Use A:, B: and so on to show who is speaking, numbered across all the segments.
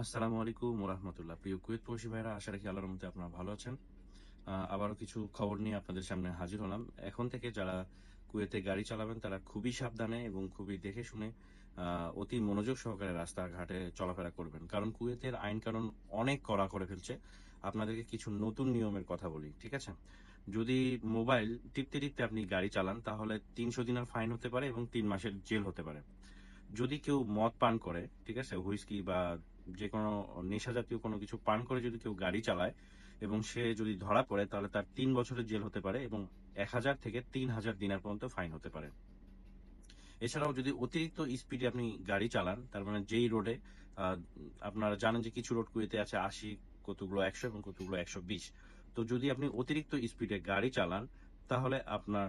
A: আসসালামু আলাইকুম রহমতুল্লাহ প্রিয় কুয়েত প্রবাসী ভাইরা, আশা রাখি আল্লাহর মধ্যে আপনারা ভালো আছেন। আবারও কিছু খবর নিয়ে আপনাদের সামনে হাজির হলাম। এখন থেকে যারা কুয়েতে গাড়ি চালাবেন, তারা খুবই সাবধানে এবং খুবই দেখে শুনে অতি মনোযোগ সহকারে রাস্তাঘাটে চলাফেরা করবেন। কারণ কুয়েতের আইন কানুন অনেক কড়া করে ফেলছে। আপনাদেরকে কিছু নতুন নিয়মের কথা বলি, ঠিক আছে? যদি মোবাইল টিপতে টিপতে আপনি গাড়ি চালান, তাহলে তিনশো দিনের ফাইন হতে পারে এবং তিন মাসের জেল হতে পারে। যদি কেউ মদ পান করে, ঠিক আছে, হুইস্কি বা যে কোনো নেশা জাতীয় কোনো কিছু পান করে যদি কেউ গাড়ি চালায় এবং সে যদি ধরা পড়ে, তাহলে তার তিন বছরের জেল হতে পারে এবং এক হাজার থেকে তিন হাজার দিনার পর্যন্ত ফাইন হতে পারে। এছাড়াও যদি অতিরিক্ত স্পিডে আপনি গাড়ি চালান, তার মানে যেই রোডে আপনারা জানেন যে কিছু রোড কুয়েতে আছে আশি, কতগুলো একশো এবং কতগুলো একশো বিশ। তো যদি আপনি অতিরিক্ত স্পিডে গাড়ি চালান, তাহলে আপনার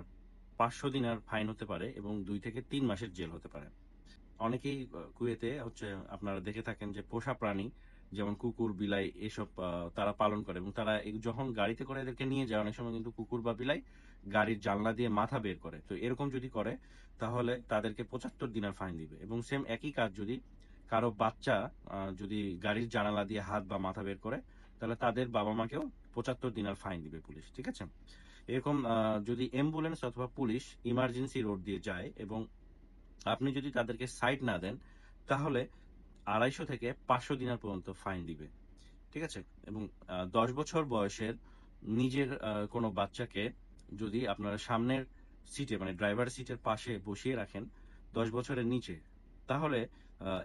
A: পাঁচশো দিনার ফাইন হতে পারে এবং দুই থেকে তিন মাসের জেল হতে পারে। অনেকেই কুয়েতে হচ্ছে আপনারা দেখে থাকেন যে পোষা প্রাণী যেমন কুকুর, বিলাই এসব তারা পালন করে এবং তারা যখন গাড়িতে করে এদেরকে নিয়ে যায়, অনেক সময় কিন্তু কুকুর বা বিলাই গাড়ির জানলা দিয়ে মাথা বের করে। তো এরকম যদি করে, তাহলে তাদেরকে পঁচাত্তর দিনের ফাইন দিবে এবং সেম একই কাজ যদি কারও বাচ্চা যদি গাড়ির জানালা দিয়ে হাত বা মাথা বের করে, তাহলে তাদের বাবা মাকেও পঁচাত্তর দিনের ফাইন দিবে পুলিশ, ঠিক আছে? এরকম যদি অ্যাম্বুলেন্স অথবা পুলিশ ইমার্জেন্সি রোড দিয়ে যায় এবং আপনি যদি তাদেরকে সাইড না দেন, তাহলে আড়াইশো থেকে পাঁচশো দিনার পর্যন্ত ফাইন দিবে। ঠিক আছে? এবং দশ বছর বয়সের নিজের কোনো বাচ্চাকে যদি আপনারা সামনের সিটে মানে ড্রাইভার সিটের পাশে বসিয়ে রাখেন দশ বছরের নিচে, তাহলে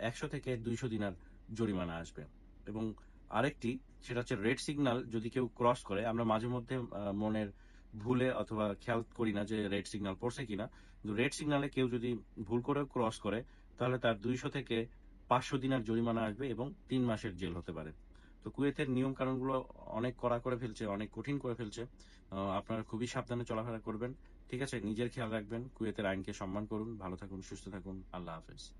A: একশো থেকে দুইশো দিনার জরিমানা আসবে। এবং আরেকটি, সেটা হচ্ছে রেড সিগন্যাল যদি কেউ ক্রস করে, আমরা মাঝে মধ্যে মনের ভুলে অথবা খেয়াল করি না যে রেড সিগন্যাল পড়ছে কিনা। কিন্তু রেড সিগন্যালে কেউ যদি ভুল করে ক্রস করে, তাহলে তার দুইশো থেকে পাঁচশো দিনার জরিমানা আসবে এবং তিন মাসের জেল হতে পারে। তো কুয়েতের নিয়ম কানুনগুলো অনেক কড়া করে ফেলছে, অনেক কঠিন করে ফেলছে। আপনারা খুবই সাবধানে চলাফেরা করবেন। ঠিক আছে, নিজের খেয়াল রাখবেন, কুয়েতের আইনকে সম্মান করুন। ভালো থাকুন, সুস্থ থাকুন। আল্লাহ হাফেজ।